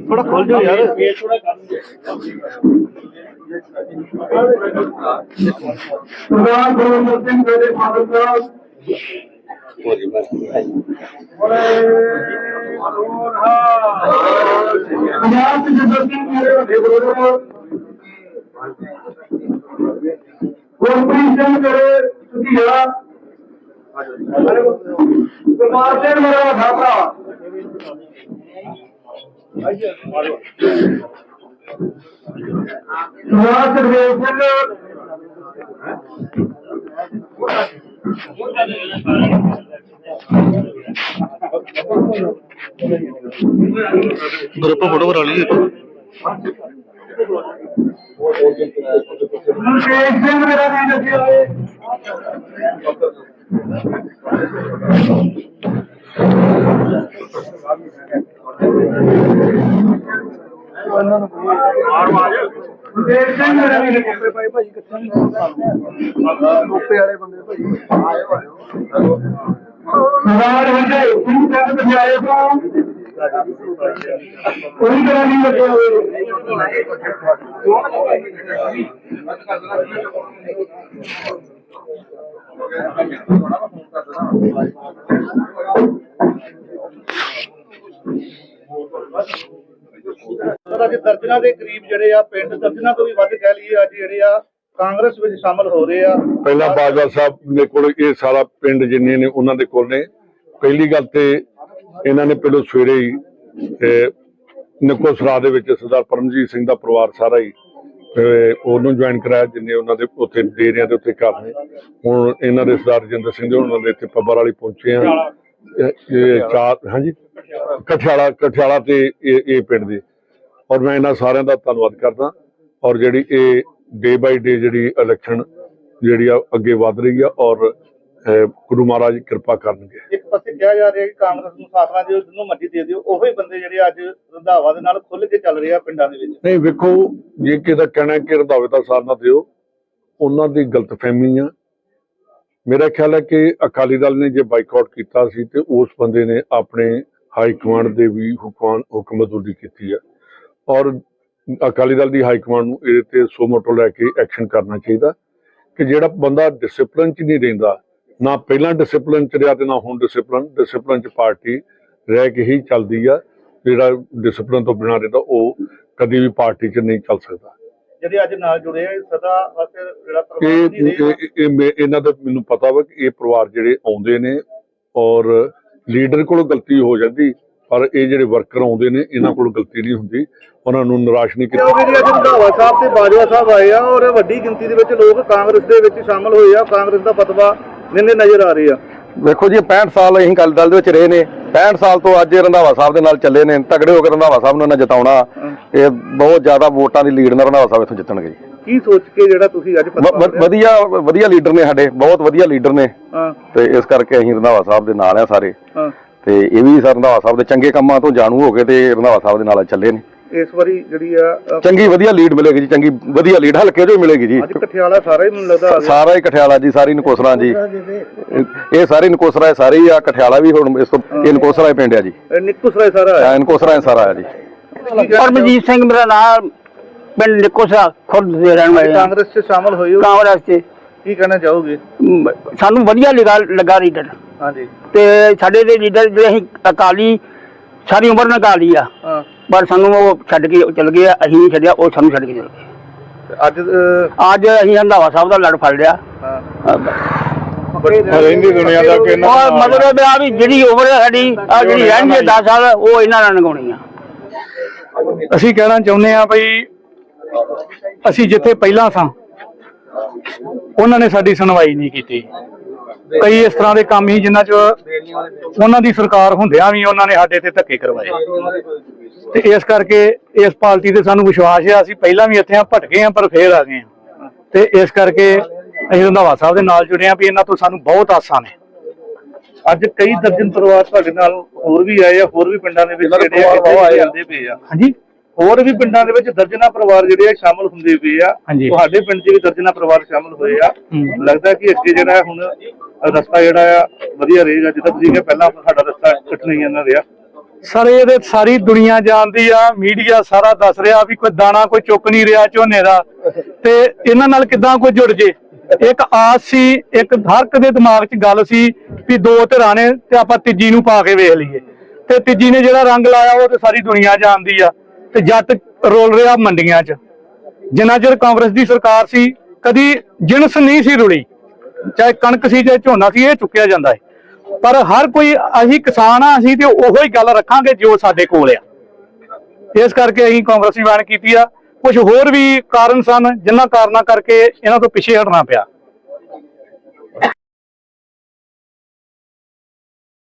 ਥੋੜਾ ਖੋਲ ਜਾਓ ਯਾਰ। ਸਰਦਾਰ ਗੁਰਮੁਖ ਸਿੰਘ ਮੇਰੇ ਫਾਦਰ ਸਾਹਿਬ ਪੰਜਾਬ ਦੇ ਜਦੋਂ ਸਿੰਘ ਮੇਰੇ ਵੱਡੇ ਬਰੋਦਰ ਗੁਰਪ੍ਰੀਤ ਸਿੰਘ ਮੇਰੇ ਸੁਧੀਆ ਕੁਮਾਰ ਸਿੰਘ ਮੇਰਾ ਵੱਡਾ ਭਰਾ ਸਰਦਾਰ ਸਰਵੇਸ਼ ਸਿੰਘ ਗਰੁੱਪ ਫੋਟੋ ਕਰਾ ਵੀ ਦੱਸਿਆ ਹੋਏ ਭਾਈ ਭਾਈ ਕਿੱਥੇ ਟੋਪੇ ਵਾਲੇ ਬੰਦੇ ਭਾਈ ਸਰਦਾਰ ਵੰਡੇ ਸਿੰਘ ਸਿੰਘ ਬਜਾਏ ਤੋਂ ਕੋਈ ਤਰ੍ਹਾਂ ਨਹੀਂ ਲੱਗੇ ਹੋਏ ਸਰ, ਅੱਜ ਦਰਜਨਾਂ ਦੇ ਕਰੀਬ ਜਿਹੜੇ ਆ ਪਿੰਡ, ਦਰਜਨਾਂ ਤੋਂ ਵੀ ਵੱਧ ਕਹਿ ਲਈਏ ਅੱਜ ਜਿਹੜੇ ਆ ਕਾਂਗਰਸ ਵਿੱਚ ਸ਼ਾਮਲ ਹੋ ਰਹੇ ਆ। ਪਹਿਲਾਂ ਬਾਜਵਾ ਸਾਹਿਬ ਦੇ ਕੋਲ ਇਹ ਸਾਰਾ ਪਿੰਡ ਜਿੰਨੇ ਨੇ ਉਹਨਾਂ ਦੇ ਕੋਲ ਨੇ। ਪਹਿਲੀ ਗੱਲ ਤੇ ਇਹਨਾਂ ਨੇ ਪਹਿਲਾਂ ਸਵੇਰੇ ਹੀ, ਤੇ ਦੇ ਵਿੱਚ ਸਰਦਾਰ ਪਰਮਜੀਤ ਸਿੰਘ ਦਾ ਪਰਿਵਾਰ ਸਾਰਾ ਹੀ, ਤੇ ਉਹਨੂੰ ਜੁਆਇਨ ਕਰਾਇਆ ਜਿੰਨੇ ਉਹਨਾਂ ਦੇ ਉੱਥੇ ਡੇਰਿਆਂ ਦੇ ਉੱਤੇ ਘਰ ਨੇ। ਹੁਣ ਇਹਨਾਂ ਦੇ ਸਰਦਾਰ ਰਜਿੰਦਰ ਸਿੰਘ ਦੇ ਉਹਨਾਂ ਦੇ ਇੱਥੇ ਪੱਬਰ ਵਾਲੀ ਪਹੁੰਚੇ ਆ। ਇਹ- ਚਾਰ ਹਾਂਜੀ। ਕਠਿਆਲਾ ਕਠਿਆਲਾ ਤੇ ਇਹ ਇਹ ਪਿੰਡ ਦੇ। ਔਰ ਮੈਂ ਇਹਨਾਂ ਸਾਰਿਆਂ ਦਾ ਧੰਨਵਾਦ ਕਰਦਾ। ਔਰ ਜਿਹੜੀ ਇਹ ਡੇ ਬਾਈ ਡੇ ਜਿਹੜੀ ਇਲੈਕਸ਼ਨ ਜਿਹੜੀ ਆ ਅੱਗੇ ਵਧ ਰਹੀ ਆ ਔਰ ਗੁਰੂ ਮਹਾਰਾਜ ਕਿਰਪਾ ਕਰਨਗੇ। ਇੱਕ ਪਾਸੇ ਕਿਹਾ ਜਾ ਰਿਹਾ ਕਿ ਕਾਂਗਰਸ ਨੂੰ ਸਾਥਣਾ ਦਿਓ ਜਿਹਨੂੰ ਮਰਜ਼ੀ ਦੇ ਦਿਓ ਉਹੀ ਬੰਦੇ ਜਿਹੜੇ ਅੱਜ ਰੰਧਾਵਾ ਦੇ ਨਾਲ ਖੁੱਲ ਕੇ ਚੱਲ ਰਹੇ ਆ ਪਿੰਡਾਂ ਦੇ ਵਿੱਚ। ਨਹੀਂ ਵੇਖੋ ਜੇ ਕਿਹਦਾ ਕਹਿਣਾ ਹੈ ਕਿ ਰੰਧਾਵੇ ਦਾ ਸਾਥ ਨਾ ਦਿਓ ਉਹਨਾਂ ਦੀ ਗਲਤਫਹਿਮੀ ਆ ਮੇਰਾ ਖਿਆਲ ਹੈ ਕਿ ਅਕਾਲੀ ਦਲ ਨੇ ਜੇ ਬਾਈਕਾਟ ਕੀਤਾ ਸੀ ਤੇ ਉਸ ਬੰਦੇ ਨੇ ਆਪਣੇ ਹਾਈ ਕਮਾਂਡ ਦੇ ਵੀ ਹੁਕਮਾਨ ਹੁਕਮਤੂਰੀ ਕੀਤੀ ਹੈ। ਔਰ ਅਕਾਲੀ ਦਲ ਦੀ ਹਾਈ ਕਮਾਂਡ ਨੂੰ ਇਹਦੇ ਤੇ ਸੋਮੋਟੋ ਲੈ ਕੇ ਐਕਸ਼ਨ ਕਰਨਾ ਚਾਹੀਦਾ ਕਿ ਜਿਹੜਾ ਬੰਦਾ ਡਿਸਪਲਿਨ 'ਚ ਨਹੀਂ ਰਹਿੰਦਾ, ਨਾ ਪਹਿਲਾਂ ਡਿਸਪਲਿਨ 'ਚ ਰਿਹਾ ਤੇ ਨਾ ਹੁਣ ਡਿਸਪਲਿਨ ਡਿਸਪਲਿਨ 'ਚ ਪਾਰਟੀ ਰਹਿ ਕੇ ਹੀ ਚੱਲਦੀ ਆ। ਜਿਹੜਾ ਡਿਸਪਲਿਨ ਤੋਂ ਬਿਨਾਂ ਰਹਿੰਦਾ, ਉਹ ਕਦੀ ਵੀ ਪਾਰਟੀ 'ਚ ਨਹੀਂ ਚੱਲ ਸਕਦਾ। ਜਿਹੜੇ ਅੱਜ ਨਾਲ ਜੁੜੇ ਸਦਾ ਵਾਸਤੇ ਜਿਹੜਾ ਪਰਿਵਾਰ ਨਹੀਂ ਇਹ- ਇਹਨਾਂ ਦਾ ਮੈਨੂੰ ਪਤਾ ਵਾ ਕਿ ਇਹ ਪਰਿਵਾਰ ਜਿਹੜੇ ਆਉਂਦੇ ਨੇ ਔਰ ਲੀਡਰ ਕੋਲੋਂ ਗਲਤੀ ਹੋ ਜਾਂਦੀ ਪਰ ਇਹ ਜਿਹੜੇ ਵਰਕਰ ਆਉਂਦੇ ਨੇ ਇਹਨਾਂ ਕੋਲੋਂ ਗਲਤੀ ਨਹੀਂ ਹੁੰਦੀ। ਉਹਨਾਂ ਨੂੰ ਨਿਰਾਸ਼ ਨਹੀਂ ਕੀਤਾ। ਕਿਉਂਕਿ ਜੀ ਅੱਜ ਰੰਧਾਵਾ ਸਾਹਿਬ ਤੇ ਬਾਜਵਾ ਸਾਹਿਬ ਆਏ ਆ ਔਰ ਵੱਡੀ ਗਿਣਤੀ ਦੇ ਵਿੱਚ ਲੋਕ ਕਾਂਗਰਸ ਦੇ ਵਿੱਚ ਸ਼ਾਮਲ ਹੋਏ ਆ ਕਾਂਗਰਸ ਦਾ ਫਤਵਾ ਨਿੰਨੇ ਨਜ਼ਰ ਆ ਰਹੇ ਆ। ਵੇਖੋ ਜੀ 65 ਸਾਲ ਅਸੀਂ ਅਕਾਲੀ ਦਲ ਦੇ ਵਿੱਚ ਰਹੇ ਨੇ। 65 ਸਾਲ ਤੋਂ ਅੱਜ ਇਹ ਰੰਧਾਵਾ ਸਾਹਿਬ ਦੇ ਨਾਲ ਚੱਲੇ ਨੇ ਤਗੜੇ ਹੋ ਕੇ ਰੰਧਾਵਾ ਸਾਹਿਬ ਨੂੰ ਇਹਨਾਂ ਜਿਤਾਉਣਾ ਇਹ ਬਹੁਤ ਜ਼ਿਆਦਾ ਵੋਟਾਂ ਦੀ ਲੀਡ ਨਾਲ ਰੰਧਾਵਾ ਸਾਹਿਬ ਇੱਥੋਂ ਜਿੱਤਣਗੇ ਕੀ ਸੋਚ ਕੇ ਜਿਹੜਾ ਤੁਸੀਂ ਅੱਜ ਵਧੀਆ ਵਧੀਆ ਲੀਡਰ ਨੇ ਸਾਡੇ ਬਹੁਤ ਵਧੀਆ ਲੀਡਰ ਨੇ। ਤੇ ਇਸ ਕਰਕੇ ਅਸੀਂ ਰੰਧਾਵਾ ਸਾਹਿਬ ਦੇ ਨਾਲ ਆ ਸਾਰੇ। ਤੇ ਇਹ ਵੀ ਸਰ ਰੰਧਾਵਾ ਸਾਹਿਬ ਦੇ ਚੰਗੇ ਕੰਮਾਂ ਤੋਂ ਜਾਣੂ ਹੋ ਕੇ ਤੇ ਰੰਧਾਵਾ ਸਾਹਿਬ ਦੇ ਨਾਲ ਚੱਲੇ ਨੇ। ਇਸ ਵਾਰੀ ਜਿਹੜੀ ਆ ਅ, ਚੰਗੀ ਵਧੀਆ ਲੀਡ ਮਿਲੇਗੀ ਜੀ ਚੰਗੀ ਵਧੀਆ ਲੀਡ ਹਲਕੇ ਚੋਂ ਹੀ ਮਿਲੇਗੀ ਜੀ। ਅੱਜ ਕਠਿਆਲਾ ਸਾਰਾ ਹੀ ਮੈਨੂੰ ਲੱਗਦਾ ਆ ਗਿਆ। ਸਾਰਾ ਹੀ ਕਠਿਆਲਾ ਜੀ ਸਾਰੀ ਨਕੋਸਰਾ ਜੀ। ਇਹ- ਇਹ ਸਾਰੀ ਨਕੋਸਰਾ ਇਹ ਸਾਰੇ ਹੀ ਆ ਕਠਿਆਲਾ ਵੀ ਹੁਣ ਇਸ ਤੋਂ ਇਹ ਨਕੋਸਰਾ ਹੀ ਪਿੰਡ ਆ ਜੀ। ਇਹ ਨਿੱਕੂ ਸਰਾਏ ਸਾਰਾ ਹੈ ਐਨ ਨਕੋਸਰਾ ਇਹ ਸਾਰਾ ਆ ਜੀ। ਪਰਮਜੀਤ ਸਿੰਘ ਮੇਰਾ ਨਾਮ ਪਿੰਡ ਨਿੱਕੋਸਾ ਖੁਰਦ ਦੇ ਰਹਿਣ ਵਾਲੇ ਹਾਂ ਕਾਂਗਰਸ 'ਚ ਸ਼ਾਮਲ ਹੋਏ ਹੋ? ਕਾਂਗਰਸ 'ਚ। ਕੀ ਕਹਿਣਾ ਚਾਹੋਗੇ? ਸਾਨੂੰ ਵਧੀਆ ਲੱਗਾ ਲੱਗਾ ਲੀਡਰ ਹਾਂਜੀ। ਤੇ ਸਾਡੇ ਦੇ ਲੀਡਰ ਜਿਹੜੇ ਅਸੀਂ ਅਕਾਲੀ ਸਾਰੀ ਉਮਰ ਨਾਲ ਅਕਾਲੀ ਆ। ਹਾਂ। ਪਰ ਸਾਨੂੰ ਉਹ ਛੱਡ ਕੇ ਚਲ ਗਏ ਆ, ਅਸੀਂ ਨਹੀਂ ਛੱਡਿਆ ਉਹ ਸਾਨੂੰ ਛੱਡ ਕੇ ਚਲ ਗਏ। ਤੇ ਅੱਜ ਅੱਜ ਅਸੀਂ ਹੰਦਾਵਾ ਸਾਹਿਬ ਦਾ ਲੜ ਫੜ ਲਿਆ। ਹਾਂ। ਰਹਿੰਦੀ ਦੁਨੀਆ ਦਾ ਕਿ ਔਰ ਮਤਲਬ ਆ ਵੀ ਜਿਹੜੀ ਉਮਰ ਹੈ ਸਾਡੀ ਆ ਜਿਹੜੀ ਰਹਿਣੀ ਹੈ 10 ਸਾਲ ਉਹ ਇਹਨਾਂ ਨਾਲ ਲੰਘਾਉਣੀ ਆ। ਅਸੀਂ ਕਹਿਣਾ ਚਾਹੁੰਦੇ ਆ ਬਈ ਅਸੀਂ ਜਿੱਥੇ ਪਹਿਲਾਂ ਸਾਂ ਉਹਨਾਂ ਨੇ ਸਾਡੀ ਸੁਣਵਾਈ ਨਹੀਂ ਕੀਤੀ। ਕਈ ਇਸ ਤਰ੍ਹਾਂ ਦੇ ਕੰਮ ਹੀ ਜਿਨ੍ਹਾਂ 'ਚ ਉਹਨਾਂ ਦੀ ਸਰਕਾਰ ਹੁੰਦਿਆਂ ਵੀ ਉਹਨਾਂ ਨੇ ਸਾਡੇ ਤੇ ਧੱਕੇ ਕਰਵਾਏ। ਤੇ ਇਸ ਕਰਕੇ ਇਸ ਪਾਰਟੀ ਤੇ ਸਾਨੂੰ ਵਿਸ਼ਵਾਸ ਹੈ ਅਸੀਂ ਪਹਿਲਾਂ ਵੀ ਇੱਥੇ ਆ ਭਟਕੇ ਆ ਪਰ ਫੇਰ ਆ ਗਏ ਆ। ਤੇ ਇਸ ਕਰਕੇ ਅਸੀਂ ਰੰਧਾਵਾ ਸਾਹਿਬ ਦੇ ਨਾਲ ਜੁੜੇ ਆ ਵੀ ਇਹਨਾਂ ਤੋਂ ਸਾਨੂੰ ਬਹੁਤ ਆਸਾਂ ਨੇ। ਅੱਜ ਕਈ ਦਰਜਨ ਪਰਿਵਾਰ ਤੁਹਾਡੇ ਨਾਲ ਹੋਰ ਵੀ ਆਏ ਆ ਹੋਰ ਵੀ ਪਿੰਡਾਂ ਦੇ ਵਿੱਚ ਜਿਹੜੇ ਆ ਇੱਥੇ ਹੀ ਜਾਂਦੇ ਪਏ ਆ। ਹਾਂਜੀ? ਹੋਰ ਵੀ ਪਿੰਡਾਂ ਦੇ ਵਿੱਚ ਦਰਜਨਾਂ ਪਰਿਵਾਰ ਜਿਹੜੇ ਆ ਸ਼ਾਮਲ ਹੁੰਦੇ ਪਏ ਆ। ਤੁਹਾਡੇ ਪਿੰਡ 'ਚ ਵੀ ਦਰਜਨਾਂ ਪਰਿਵਾਰ ਸ਼ਾਮਲ ਹੋਏ ਆ। ਲੱਗਦਾ ਕਿ ਅੱਗੇ ਜਿਹੜਾ ਹੁਣ ਰਸਤਾ ਜਿਹੜਾ ਆ ਵਧੀਆ ਰਹੇਗਾ। ਜਿੱਦਾਂ ਤੁਸੀਂ ਕਿਹਾ ਪਹਿਲਾਂ ਸਾਡਾ ਰਸਤਾ ਕੱਟਣਾ ਹੀ ਇਹਨਾਂ ਰਿਹਾ ਸਰ ਇਹਦੇ ਸਾਰੀ ਦੁਨੀਆ ਜਾਣਦੀ ਆ ਮੀਡੀਆ ਸਾਰਾ ਦੱਸ ਰਿਹਾ ਵੀ ਕੋਈ ਦਾਣਾ ਕੋਈ ਚੁੱਕ ਨਹੀਂ ਰਿਹਾ ਝੋਨੇ ਦਾ। ਤੇ ਇਹਨਾਂ ਨਾਲ ਕਿਦਾਂ ਕੋਈ ਜੁੜ ਜੇ? ਇੱਕ ਆਸ ਸੀ ਇੱਕ ਹਰ ਇੱਕ ਦੇ ਦਿਮਾਗ 'ਚ ਗੱਲ ਸੀ ਵੀ ਦੋ ਧਿਰਾਂ ਨੇ ਤੇ ਆਪਾਂ ਤੀਜੀ ਨੂੰ ਪਾ ਕੇ ਵੇਖ ਲਈਏ। ਤੇ ਤੀਜੀ ਨੇ ਜਿਹੜਾ ਰੰਗ ਲਾਇਆ ਉਹ ਤੇ ਸਾਰੀ ਦੁਨੀਆ ਜਾਣਦੀ ਆ। ਤੇ ਜੱਟ ਰੋਲ ਰਿਹਾ ਮੰਡੀਆਂ 'ਚ। ਜਿੰਨਾ ਚਿਰ ਕਾਂਗਰਸ ਦੀ ਸਰਕਾਰ ਸੀ, ਕਦੀ ਜਿਣਸ ਨਹੀਂ ਸੀ ਰੁੜੀ। ਚਾਹੇ ਕਣਕ ਸੀ, ਚਾਹੇ ਝੋਨਾ ਸੀ, ਇਹ ਚੁੱਕਿਆ ਜਾਂਦਾ ਹੈ। ਪਰ ਹਰ ਕੋਈ, ਅਸੀਂ ਕਿਸਾਨ ਆ, ਅਸੀਂ ਤੇ ਉਹੋ ਹੀ ਗੱਲ ਰੱਖਾਂਗੇ ਜੋ ਸਾਡੇ ਕੋਲ ਆ। ਇਸ ਕਰਕੇ ਅਸੀਂ ਕਾਂਗਰਸ ਕਾਂਗਰਸੀ ਬਾਣ ਕੀਤੀ ਆ। ਕੁਝ ਹੋਰ ਵੀ ਕਾਰਨ ਸਨ ਜਿਨ੍ਹਾਂ ਕਾਰਨਾਂ ਕਰਕੇ ਇਹਨਾਂ ਤੋਂ ਪਿੱਛੇ ਹਟਣਾ ਪਿਆ।